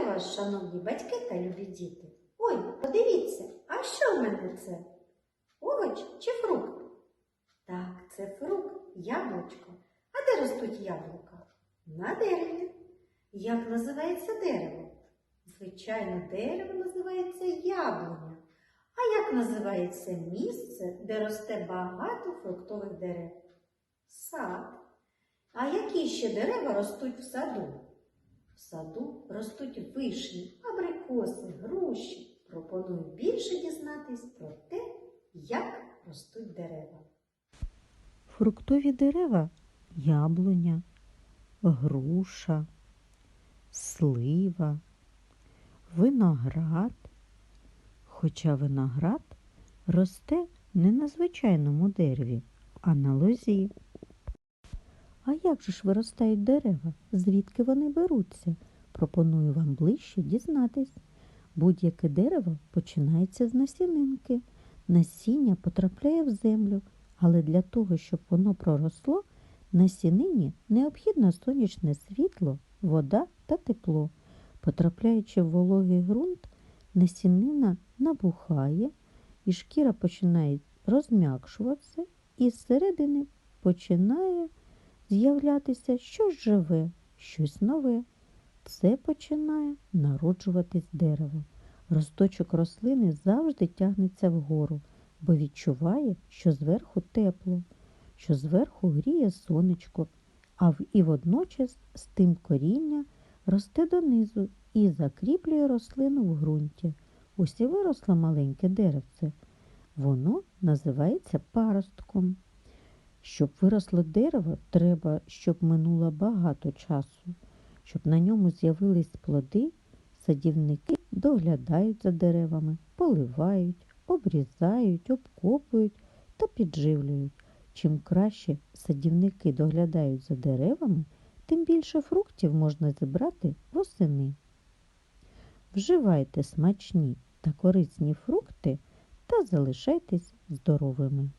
Вітаю вас, шановні батьки та любі діти. Ой, подивіться, а що в мене це? Овоч чи фрукт? Так, це фрукт, яблучко. А де ростуть яблука? На дереві. Як називається дерево? Звичайно, дерево називається яблуня. А як називається місце, де росте багато фруктових дерев? Сад. А які ще дерева ростуть в саду? В саду ростуть вишні, абрикоси, груші. Пропоную більше дізнатись про те, як ростуть дерева. Фруктові дерева яблуня, груша, слива, виноград. Хоча виноград росте не на звичайному дереві, а на лозі. А як же ж виростають дерева? Звідки вони беруться? Пропоную вам ближче дізнатись. Будь-яке дерево починається з насінинки. Насіння потрапляє в землю, але для того, щоб воно проросло, насінині необхідно сонячне світло, вода та тепло. Потрапляючи в вологий ґрунт, насінина набухає, і шкіра починає розм'якшуватися, і зсередини починає з'являтися щось живе, щось нове. Це починає народжуватись дерево. Росточок рослини завжди тягнеться вгору, бо відчуває, що зверху тепло, що зверху гріє сонечко, а і водночас з тим коріння росте донизу і закріплює рослину в ґрунті. Ось і виросло маленьке деревце. Воно називається паростком. Щоб виросло дерево, треба, щоб минуло багато часу. Щоб на ньому з'явились плоди, садівники доглядають за деревами, поливають, обрізають, обкопують та підживлюють. Чим краще садівники доглядають за деревами, тим більше фруктів можна зібрати восени. Вживайте смачні та корисні фрукти та залишайтесь здоровими.